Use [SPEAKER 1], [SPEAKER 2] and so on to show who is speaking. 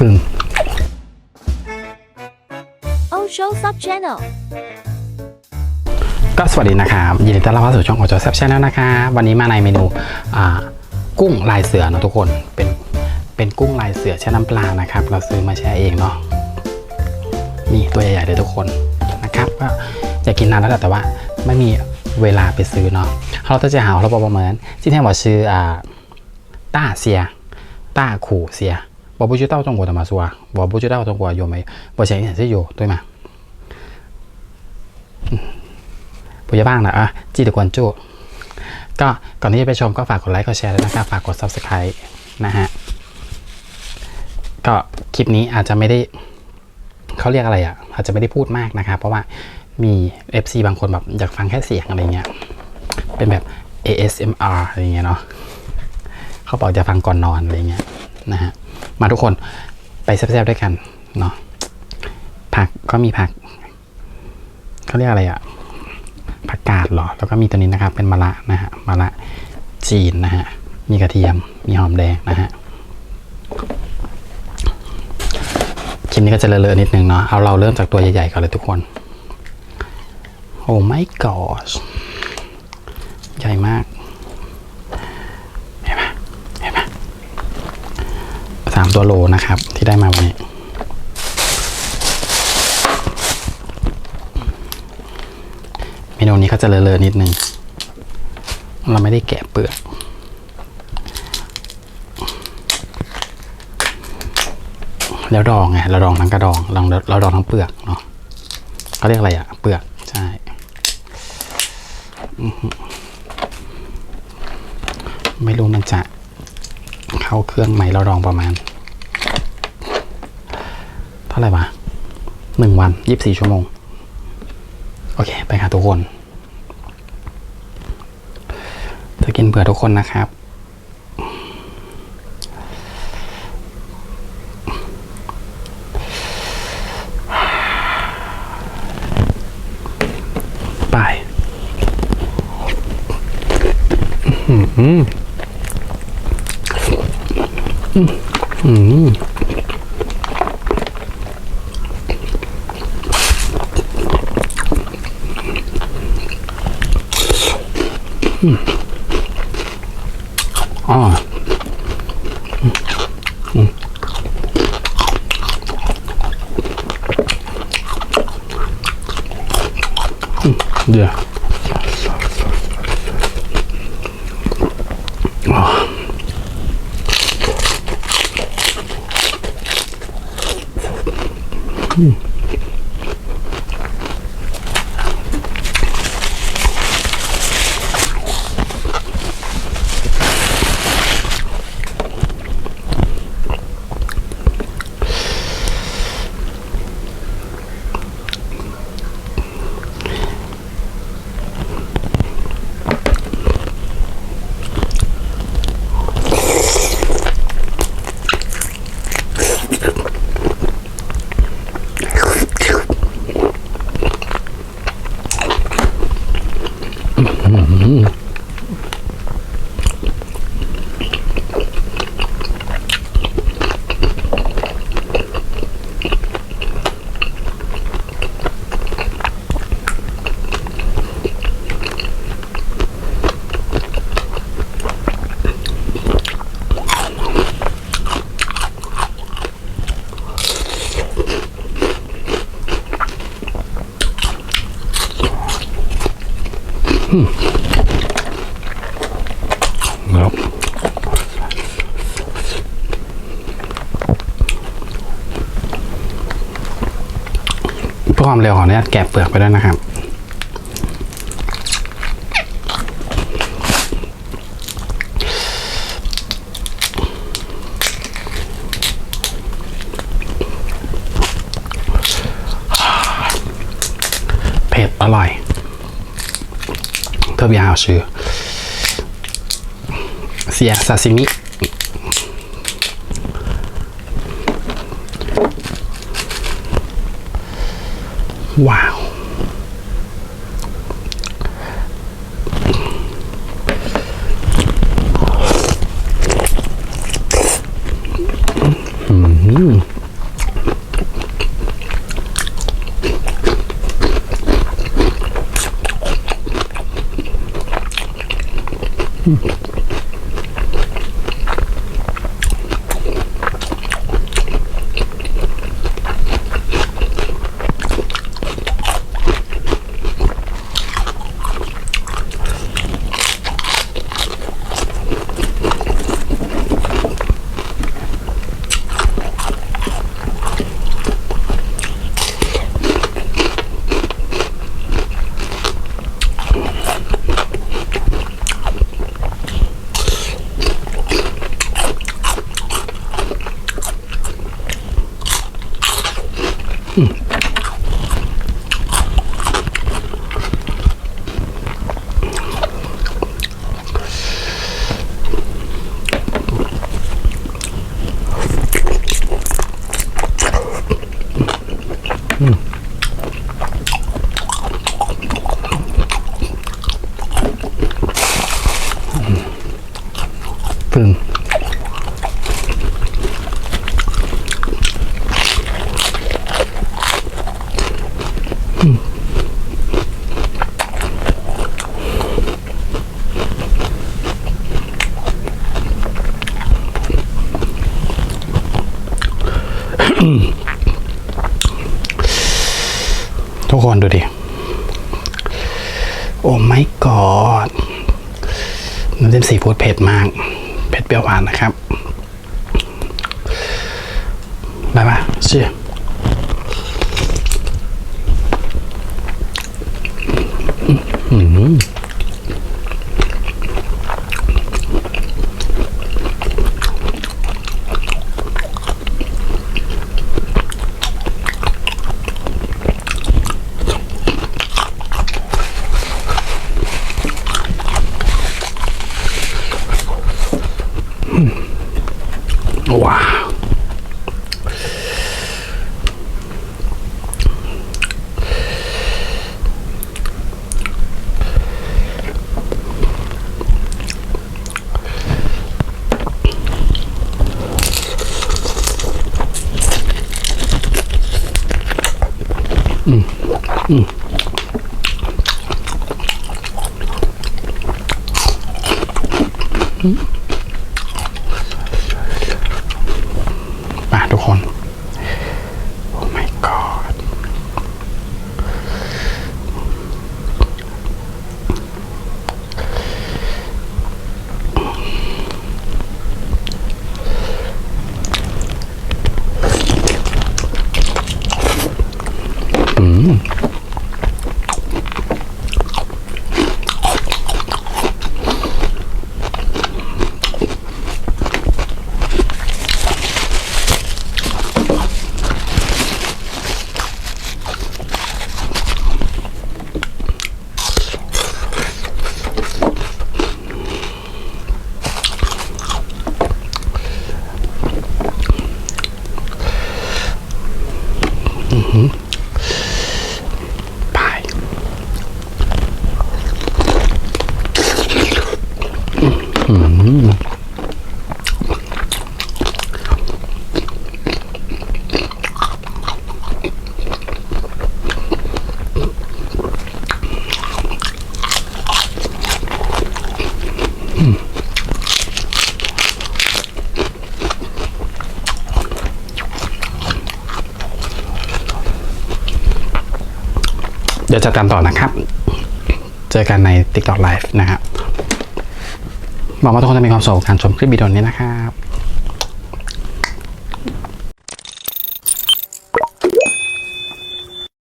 [SPEAKER 1] พึ่ง
[SPEAKER 2] Oh Show Sub Channel
[SPEAKER 1] ก็สวัสดีนะครับยินดีต้อนรับเข้าสู่ช่องของจอแซบชาแนลนะคะวันนี้มาในเมนูอ่ากุ้งลายเสือเนอะทุกคนเป็นเป็นกุ้งลายเสือแช่น้ำปลานะครับ เราซื้อมาแช่เองเนาะนี่ตัวใหญ่ๆเลยทุกคนนะครับก็อยากกินนานแล้วแหละแต่ว่าไม่มีเวลาไปซื้อเนาะเราจะจะหาเราบอกประเมินที่แท้ว่าชื่ออ่าต้าเซียต้าขู่เซีย 我不知道中国怎么说啊我不知道中国有没有我想也是有对吗ผู้ใหญ่บ้างนะอ่ะจีตะกวนจูก็ก่อนที่จะไปชมก็ฝากกดไลค์กดแชร์ด้วยนะครับ ฝากกด subscribe นะฮะ ก็คลิปนี้อาจจะไม่ได้ เขาเรียกอะไรอ่ะ อาจจะไม่ได้พูดมากนะครับ เพราะว่ามี FC บางคนแบบอยากฟังแค่เสียงอะไรเงี้ย เป็นแบบ ASMR อะไรเงี้ยเนาะเขาบอกจะฟังก่อนนอนอะไรเงี้ยนะฮะ มาทุกคนไปแซ่บๆด้วยกันเนาะผักก็มีผักเขาเรียกอะไรอะผักกาดหรอ แล้วก็มีตัวนี้นะครับ เป็นมะระนะฮะมะระจีนนะฮะมีกระเทียมมีหอมแดงนะฮะคลิปนี้ก็จะเลอะๆนิดนึงเนาะเอาเราเริ่มจากตัวใหญ่ๆก่อนเลยทุกคน โอ้ my gosh ใหญ่มาก เห็นไหมเห็นไหม สามตัวโลนะครับ ที่ได้มาวันนี้ เมนูนี้เขาจะเลอะๆนิดนึง เราไม่ได้แกะเปลือกแล้วดองไงเราดองทั้งกระดองเราเราดองทั้งเปลือกเนาะเขาเรียกอะไรอะเปลือกใช่ไม่รู้มันจะเข้าเครื่องไหมเราดองประมาณ เท่าไหร่วะหนึ่งวันยี่สิบสี่ชั่วโมง โอเค ไปค่ะทุกคน จะกินเผื่อทุกคนนะครับ ไปอืมอืมอืม อ๋ออืมอืมเดี๋ ย ครับเพื่อความเร็วของเนี่ยแกะเปลือกไปด้วยนะครับ เผ็ดอร่อย 特别好吃。 สียซาซิมิว้าว อืมอืม พึ่ง ทุกคนดูดิ โอ้ไม่กอดน้ำจิ้มซีฟู้ดเผ็ดมาก เผ็ดเปรี้ยวหวานนะครับ ได้ปะเชื่อ ว้า วมาทุกคน โอ้ my god อืม ไปอืม เดี๋ยวจะตามต่อนะครับ เจอกันใน TikTok Live นะครับหวังว่าทุกคนจะมีความสุขกับการชมคลิปวิดีโอนี้นะครับ